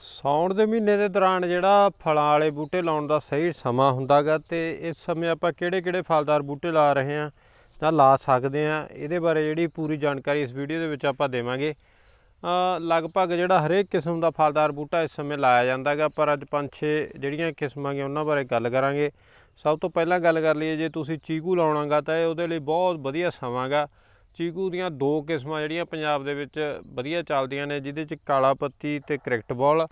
ਸਾਉਣ ਦੇ ਮਹੀਨੇ ਦੇ ਦੌਰਾਨ ਜਿਹੜਾ ਫਲਾਂ ਵਾਲੇ ਬੂਟੇ ਲਾਉਣ ਦਾ ਸਹੀ ਸਮਾਂ ਹੁੰਦਾਗਾ ਤੇ ਇਸ ਸਮੇਂ ਆਪਾਂ ਕਿਹੜੇ-ਕਿਹੜੇ ਫਲਦਾਰ ਬੂਟੇ ਲਾ ਰਹੇ ਹਾਂ ਜਾਂ ਲਾ ਸਕਦੇ ਹਾਂ, ਇਹਦੇ ਬਾਰੇ ਜਿਹੜੀ ਪੂਰੀ ਜਾਣਕਾਰੀ ਇਸ ਵੀਡੀਓ ਦੇ ਵਿੱਚ ਆਪਾਂ ਦੇਵਾਂਗੇ। ਲਗਭਗ ਜਿਹੜਾ ਹਰੇਕ ਕਿਸਮ ਦਾ ਫਲਦਾਰ ਬੂਟਾ ਇਸ ਸਮੇਂ ਲਾਇਆ ਜਾਂਦਾਗਾ, ਪਰ ਅੱਜ ਪੰਜ ਛੇ ਜਿਹੜੀਆਂ ਕਿਸਮਾਂ ਗੀਆਂ ਉਹਨਾਂ ਬਾਰੇ ਗੱਲ ਕਰਾਂਗੇ। ਸਭ ਤੋਂ ਪਹਿਲਾਂ ਗੱਲ ਕਰ ਲਈਏ, ਜੇ ਤੁਸੀਂ ਚੀਕੂ ਲਾਉਣਾਗਾ ਤਾਂ ਇਹ ਉਹਦੇ ਲਈ ਬਹੁਤ ਵਧੀਆ ਸਮਾਂਗਾ ਚੀਕੂ ਦੀਆਂ ਦੋ ਕਿਸਮਾਂ ਜਿਹੜੀਆਂ ਪੰਜਾਬ ਦੇ ਵਿੱਚ ਵਧੀਆ ਚੱਲਦੀਆਂ ਨੇ, ਜਿਹਦੇ ਚ ਕਾਲਾ ਪੱਤੀ ਤੇ ਕ੍ਰਿਕਟ ਬਾਲ।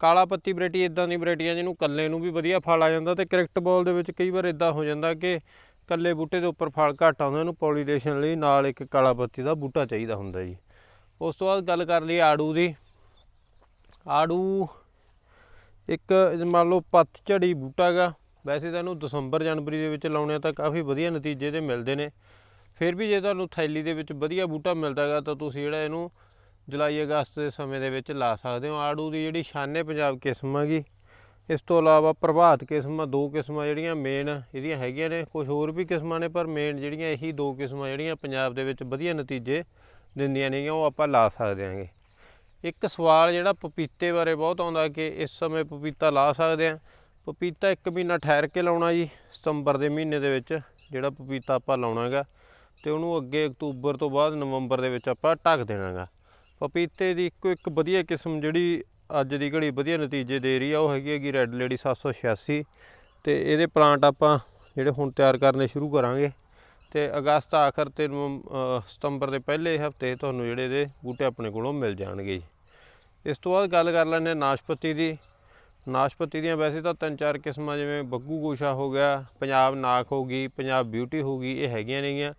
ਕਾਲਾ ਪੱਤੀ ਵੈਰਾਈਟੀ ਇਦਾਂ ਦੀ ਵੈਰਾਈਟੀ ਆ, ਜਿਹਨੂੰ ਕੱਲੇ ਨੂੰ ਵੀ ਵਧੀਆ ਫਲ ਆ ਜਾਂਦਾ ਤੇ ਕ੍ਰਿਕਟ ਬਾਲ ਦੇ ਵਿੱਚ ਕਈ ਵਾਰ ਇਦਾਂ ਹੋ ਜਾਂਦਾ ਕਿ ਕੱਲੇ ਬੂਟੇ ਦੇ ਉੱਪਰ ਫਲ ਘੱਟ ਆਉਂਦਾ ਇਹਨੂੰ ਪੋਲੀਨੇਸ਼ਨ ਲਈ ਨਾਲ ਇੱਕ ਕਾਲਾ ਪੱਤੀ ਦਾ ਬੂਟਾ ਚਾਹੀਦਾ ਹੁੰਦਾ ਜੀ। ਉਸ ਤੋਂ ਬਾਅਦ ਗੱਲ ਕਰ ਲਈ ਆੜੂ ਦੀ। ਆੜੂ ਇੱਕ ਮੰਨ ਲਓ ਪੱਤਝੜੀ ਬੂਟਾ ਗਾ। ਵੈਸੇ ਤਾਂ ਇਹਨੂੰ ਦਸੰਬਰ ਜਨਵਰੀ ਦੇ ਵਿੱਚ ਲਾਉਣੇ ਆ ਤਾਂ ਕਾਫੀ ਵਧੀਆ ਨਤੀਜੇ ਤੇ ਮਿਲਦੇ ਨੇ। ਫਿਰ ਵੀ ਜੇ ਤੁਹਾਨੂੰ ਥੈਲੀ ਦੇ ਵਿੱਚ ਵਧੀਆ ਬੂਟਾ ਮਿਲਦਾ ਗਾ ਤਾਂ ਤੁਸੀਂ ਜਿਹੜਾ ਇਹਨੂੰ ਜੁਲਾਈ, ਅਗਸਤ ਦੇ ਸਮੇਂ ਦੇ ਵਿੱਚ ਲਾ ਸਕਦੇ ਹੋ। ਆੜੂ ਦੀ ਜਿਹੜੀ ਸ਼ਾਨੇ ਪੰਜਾਬ ਕਿਸਮ ਹੈਗੀ ਇਸ ਤੋਂ ਇਲਾਵਾ ਪ੍ਰਭਾਤ ਕਿਸਮਾਂ ਦੋ ਕਿਸਮਾਂ ਜਿਹੜੀਆਂ ਮੇਨ ਇਹਦੀਆਂ ਹੈਗੀਆਂ ਨੇ। ਕੁਝ ਹੋਰ ਵੀ ਕਿਸਮਾਂ ਨੇ, ਪਰ ਮੇਨ ਜਿਹੜੀਆਂ ਇਹੀ ਦੋ ਕਿਸਮਾਂ ਜਿਹੜੀਆਂ ਪੰਜਾਬ ਦੇ ਵਿੱਚ ਵਧੀਆ ਨਤੀਜੇ ਦਿੰਦੀਆਂ ਨੇਗੀਆਂ, ਉਹ ਆਪਾਂ ਲਾ ਸਕਦੇ ਹਾਂਗੇ। ਇੱਕ ਸਵਾਲ ਜਿਹੜਾ ਪਪੀਤੇ ਬਾਰੇ ਬਹੁਤ ਆਉਂਦਾ ਕਿ ਇਸ ਸਮੇਂ ਪਪੀਤਾ ਲਾ ਸਕਦੇ ਆ ਪਪੀਤਾ ਇੱਕ ਮਹੀਨਾ ਠਹਿਰ ਕੇ ਲਾਉਣਾ ਜੀ, ਸਤੰਬਰ ਦੇ ਮਹੀਨੇ ਦੇ ਵਿੱਚ ਜਿਹੜਾ ਪਪੀਤਾ ਆਪਾਂ ਲਾਉਣਾ ਹੈਗਾ ਤੇ ਉਹਨੂੰ ਅੱਗੇ ਅਕਤੂਬਰ ਤੋਂ ਬਾਅਦ ਨਵੰਬਰ ਦੇ ਵਿੱਚ ਆਪਾਂ ਢੱਕ ਦੇਣਾਗਾ। ਪਪੀਤੇ ਦੀ ਇੱਕੋ ਇੱਕ ਵਧੀਆ ਕਿਸਮ ਜਿਹੜੀ ਅੱਜ ਦੀ ਘੜੀ ਵਧੀਆ ਨਤੀਜੇ ਦੇ ਰਹੀ ਆ, ਉਹ ਹੈਗੀ ਹੈਗੀ ਰੈੱਡ ਲੇਡੀ 786 ਤੇ ਇਹਦੇ ਪਲਾਂਟ ਆਪਾਂ ਜਿਹੜੇ ਹੁਣ ਤਿਆਰ ਕਰਨੇ ਸ਼ੁਰੂ ਕਰਾਂਗੇ। ਤੇ ਅਗਸਤ ਆਖਰ ਤੇ ਨਵੰ- ਸਤੰਬਰ ਦੇ ਪਹਿਲੇ ਹਫ਼ਤੇ ਤੁਹਾਨੂੰ ਜਿਹੜੇ ਇਹਦੇ ਬੂਟੇ ਆਪਣੇ ਕੋਲੋਂ ਮਿਲ ਜਾਣਗੇ ਜੀ। ਇਸ ਤੋਂ ਬਾਅਦ ਗੱਲ ਕਰ ਲੈਂਦੇ ਹਾਂ ਨਾਸ਼ਪਤੀ ਦੀ। ਨਾਸ਼ਪਤੀ ਦੀਆਂ ਵੈਸੇ ਤਾਂ ਤਿੰਨ ਚਾਰ ਕਿਸਮਾਂ ਜਿਵੇਂ ਬੱਗੂ ਗੋਸ਼ਾ ਹੋ ਗਿਆ, ਪੰਜਾਬ ਨਾਕ ਹੋ ਗਈ, ਪੰਜਾਬ ਬਿਊਟੀ ਹੋ ਗਈ, ਇਹ ਹੈਗੀਆਂ ਨੇਗੀਆਂ।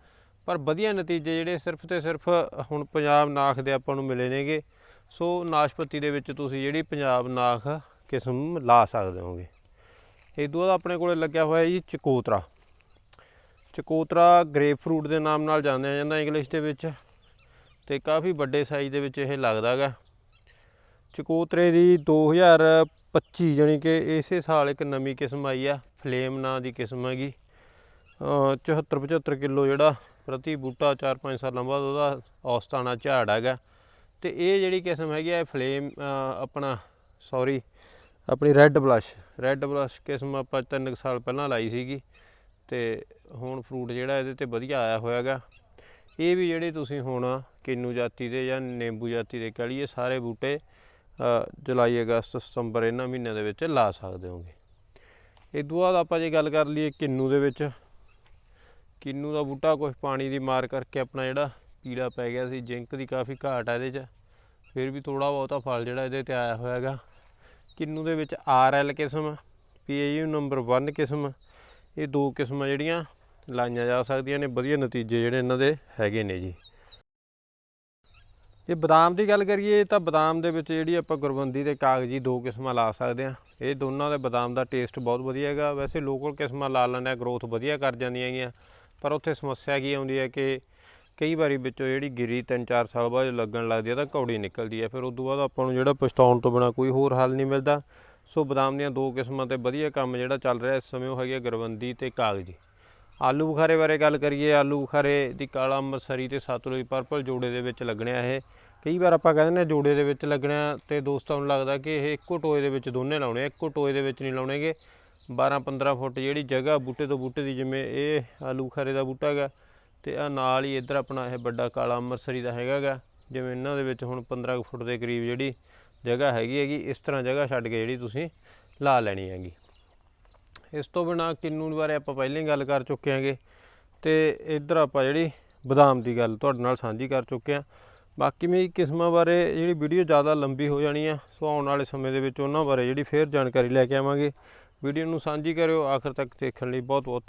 ਪਰ ਵਧੀਆ ਨਤੀਜੇ ਜਿਹੜੇ ਸਿਰਫ ਤੇ ਸਿਰਫ ਹੁਣ ਪੰਜਾਬ ਨਾਖ ਦੇ ਆਪਾਂ ਨੂੰ ਮਿਲੇ ਨੇਗੇ, ਸੋ ਨਾਸ਼ਪਤੀ ਦੇ ਵਿੱਚ ਤੁਸੀਂ ਜਿਹੜੀ ਪੰਜਾਬ ਨਾਖ ਕਿਸਮ ਲਾ ਸਕਦੇ ਹੋਗੇ। ਇਹ ਤੋਂ ਬਾਅਦ ਆਪਣੇ ਕੋਲੇ ਲੱਗਿਆ ਹੋਇਆ ਜੀ ਚਕੋਤਰਾ। ਚਕੋਤਰਾ ਗ੍ਰੇਪ ਫਰੂਟ ਦੇ ਨਾਮ ਨਾਲ ਜਾਣਿਆ ਜਾਂਦਾ ਇੰਗਲਿਸ਼ ਦੇ ਵਿੱਚ ਤੇ ਕਾਫੀ ਵੱਡੇ ਸਾਈਜ਼ ਦੇ ਵਿੱਚ ਇਹ ਲੱਗਦਾ ਗਾ। ਚਕੋਤਰੇ ਦੀ 2025 ਜਾਣੀ ਕਿ ਇਸੇ ਸਾਲ ਇੱਕ ਨਵੀਂ ਕਿਸਮ ਆਈ ਆ, ਫਲੇਮ ਨਾਂ ਦੀ ਕਿਸਮ ਹੈਗੀ। 74 75 ਕਿਲੋ ਜਿਹੜਾ ਪ੍ਰਤੀ ਬੂਟਾ 4-5 ਸਾਲਾਂ ਬਾਅਦ ਉਹਦਾ ਔਸਤਾਨਾ ਝਾੜ ਹੈਗਾ। ਤੇ ਇਹ ਜਿਹੜੀ ਕਿਸਮ ਹੈਗੀ ਆ ਫਲੇਮ ਆਪਣਾ ਸੌਰੀ ਆਪਣੀ ਰੈੱਡ ਬਲਸ਼ ਰੈੱਡ ਬਲਸ਼ ਕਿਸਮ ਆਪਾਂ ਤਿੰਨ ਕੁ ਸਾਲ ਪਹਿਲਾਂ ਲਾਈ ਸੀਗੀ ਤੇ ਹੁਣ ਫਰੂਟ ਜਿਹੜਾ ਇਹਦੇ ਤੇ ਵਧੀਆ ਆਇਆ ਹੋਇਆਗਾ। ਇਹ ਵੀ ਜਿਹੜੇ ਤੁਸੀਂ ਹੁਣ ਕਿੰਨੂ ਜਾਤੀ ਦੇ ਜਾਂ ਨਿੰਬੂ ਜਾਤੀ ਦੇ ਕਹ ਲਈਏ, ਸਾਰੇ ਬੂਟੇ ਜੁਲਾਈ, ਅਗਸਤ, ਸਤੰਬਰ ਇਹਨਾਂ ਮਹੀਨਿਆਂ ਦੇ ਵਿੱਚ ਲਾ ਸਕਦੇ ਹੋਗੇ। ਇਹ ਤੋਂ ਬਾਅਦ ਆਪਾਂ ਜੇ ਗੱਲ ਕਰ ਲਈਏ ਕਿੰਨੂ ਦੇ ਵਿੱਚ ਕਿੰਨੂ ਦਾ ਬੂਟਾ ਕੁਝ ਪਾਣੀ ਦੀ ਮਾਰ ਕਰਕੇ ਆਪਣਾ ਜਿਹੜਾ ਕੀੜਾ ਪੈ ਗਿਆ ਸੀ, ਜਿੰਕ ਦੀ ਕਾਫੀ ਘਾਟ ਹੈ ਇਹਦੇ 'ਚ। ਫਿਰ ਵੀ ਥੋੜਾ ਬਹੁਤਾ ਫਲ ਜਿਹੜਾ ਇਹਦੇ ਤੇ ਆਇਆ ਹੋਇਆ ਹੈਗਾ। ਕਿੰਨੂ ਦੇ ਵਿੱਚ ਆਰ ਕਿਸਮ ਪੀਏਯੂ ਨੰਬਰ 1 ਕਿਸਮ, ਇਹ ਦੋ ਕਿਸਮਾਂ ਜਿਹੜੀਆਂ ਲਾਈਆਂ ਜਾ ਸਕਦੀਆਂ ਨੇ, ਵਧੀਆ ਨਤੀਜੇ ਜਿਹੜੇ ਇਹਨਾਂ ਦੇ ਹੈਗੇ ਨੇ ਜੀ। ਜੇ ਬਦਾਮ ਦੀ ਗੱਲ ਕਰੀਏ, ਤਾਂ ਬਦਾਮ ਦੇ ਵਿੱਚ ਜਿਹੜੀ ਆਪਾਂ ਗੁਰਬੰਦੀ ਤੇ ਕਾਗਜੀ ਦੋ ਕਿਸਮਾਂ ਲਾ ਸਕਦੇ ਆ ਇਹ ਦੋਨਾਂ ਦੇ ਬਦਾਮ ਦਾ ਟੇਸਟ ਬਹੁਤ ਵਧੀਆ ਹੈਗਾ। ਵੈਸੇ ਲੋਕਲ ਕਿਸਮਾਂ ਲਾ ਲੈਂਦੇ ਆ ਗਰੋਥ ਵਧੀਆ ਕਰ ਜਾਂਦੀਆਂ ਹੈਗੀਆਂ। ਪਰ ਉੱਥੇ ਸਮੱਸਿਆ ਕੀ ਆਉਂਦੀ ਹੈ ਕਿ ਕਈ ਵਾਰੀ ਵਿੱਚੋਂ ਜਿਹੜੀ ਗਿਰੀ 3-4 ਸਾਲ ਬਾਅਦ ਲੱਗਣ ਲੱਗਦੀ ਹੈ ਤਾਂ ਕੌੜੀ ਨਿਕਲਦੀ ਹੈ। ਫਿਰ ਉਸ ਤੋਂ ਬਾਅਦ ਆਪਾਂ ਨੂੰ ਜਿਹੜਾ ਪਛਤਾਉਣ ਤੋਂ ਬਿਨਾ ਕੋਈ ਹੋਰ ਹੱਲ ਨਹੀਂ ਮਿਲਦਾ। ਸੋ ਬਦਾਮ ਦੀਆਂ ਦੋ ਕਿਸਮਾਂ ਤੇ ਵਧੀਆ ਕੰਮ ਜਿਹੜਾ ਚੱਲ ਰਿਹਾ ਇਸ ਸਮੇਂ ਉਹ ਹੈਗੀ ਆ ਗੁਰਬੰਦੀ ਤੇ ਕਾਗਜੀ। ਆਲੂ ਬੁਖਾਰੇ ਬਾਰੇ ਗੱਲ ਕਰੀਏ, ਆਲੂ ਬੁਖਾਰੇ ਦੀ ਕਾਲਾ ਮਸਰੀ ਤੇ ਸਤਲੁਜ ਪਰਪਲ ਜੋੜੇ ਦੇ ਵਿੱਚ ਲੱਗਣਿਆ ਇਹ। ਕਈ ਵਾਰ ਆਪਾਂ ਕਹਿੰਦੇ ਨੇ ਜੋੜੇ ਦੇ ਵਿੱਚ ਲੱਗਣਿਆ ਤੇ ਦੋਸਤਾਂ ਨੂੰ ਲੱਗਦਾ ਕਿ ਇਹ ਇੱਕੋ ਟੋਏ ਦੇ ਵਿੱਚ ਦੋਨੇ ਲਾਉਣੇ ਆ, ਇੱਕੋ ਟੋਏ ਦੇ ਵਿੱਚ ਨਹੀਂ ਲਾਉਣੇਗੇ। 12-15 ਫੁੱਟ ਜਿਹੜੀ ਜਗ੍ਹਾ ਬੂਟੇ ਤੋਂ ਬੂਟੇ ਦੀ, ਜਿਵੇਂ ਇਹ ਆਲੂ ਖਾਰੇ ਦਾ ਬੂਟਾ ਹੈਗਾ ਤੇ ਆ ਨਾਲ ਹੀ ਇੱਧਰ ਆਪਣਾ ਇਹ ਵੱਡਾ ਕਾਲਾ ਅੰਮ੍ਰਿਤਸਰੀ ਦਾ ਹੈਗਾ ਗਾ। ਜਿਵੇਂ ਇਹਨਾਂ ਦੇ ਵਿੱਚ ਹੁਣ 15 ਕੁ ਫੁੱਟ ਦੇ ਕਰੀਬ ਜਿਹੜੀ ਜਗ੍ਹਾ ਹੈਗੀ ਹੈਗੀ, ਇਸ ਤਰ੍ਹਾਂ ਜਗ੍ਹਾ ਛੱਡ ਕੇ ਜਿਹੜੀ ਤੁਸੀਂ ਲਾ ਲੈਣੀ ਹੈਗੀ। ਇਸ ਤੋਂ ਬਿਨਾ ਕਿੰਨੂ ਬਾਰੇ ਆਪਾਂ ਪਹਿਲਾਂ ਹੀ ਗੱਲ ਕਰ ਚੁੱਕੇ ਹਾਂਗੇ ਤੇ ਇੱਧਰ ਆਪਾਂ ਜਿਹੜੀ ਬਦਾਮ ਦੀ ਗੱਲ ਤੁਹਾਡੇ ਨਾਲ ਸਾਂਝੀ ਕਰ ਚੁੱਕੇ ਹਾਂ। ਬਾਕੀ ਮੇਰੀ ਕਿਸਮਾਂ ਬਾਰੇ ਜਿਹੜੀ ਵੀਡੀਓ ਜ਼ਿਆਦਾ ਲੰਬੀ ਹੋ ਜਾਣੀ ਆ, ਸੋ ਆਉਣ ਵਾਲੇ ਸਮੇਂ ਦੇ ਵਿੱਚ ਉਹਨਾਂ ਬਾਰੇ ਜਿਹੜੀ ਫੇਰ ਜਾਣਕਾਰੀ ਲੈ ਕੇ ਆਵਾਂਗੇ। ਵੀਡੀਓ ਨੂੰ ਸਾਂਝੀ ਕਰਿਓ। ਆਖਰ ਤੱਕ ਦੇਖਣ ਲਈ ਬਹੁਤ ਬਹੁਤ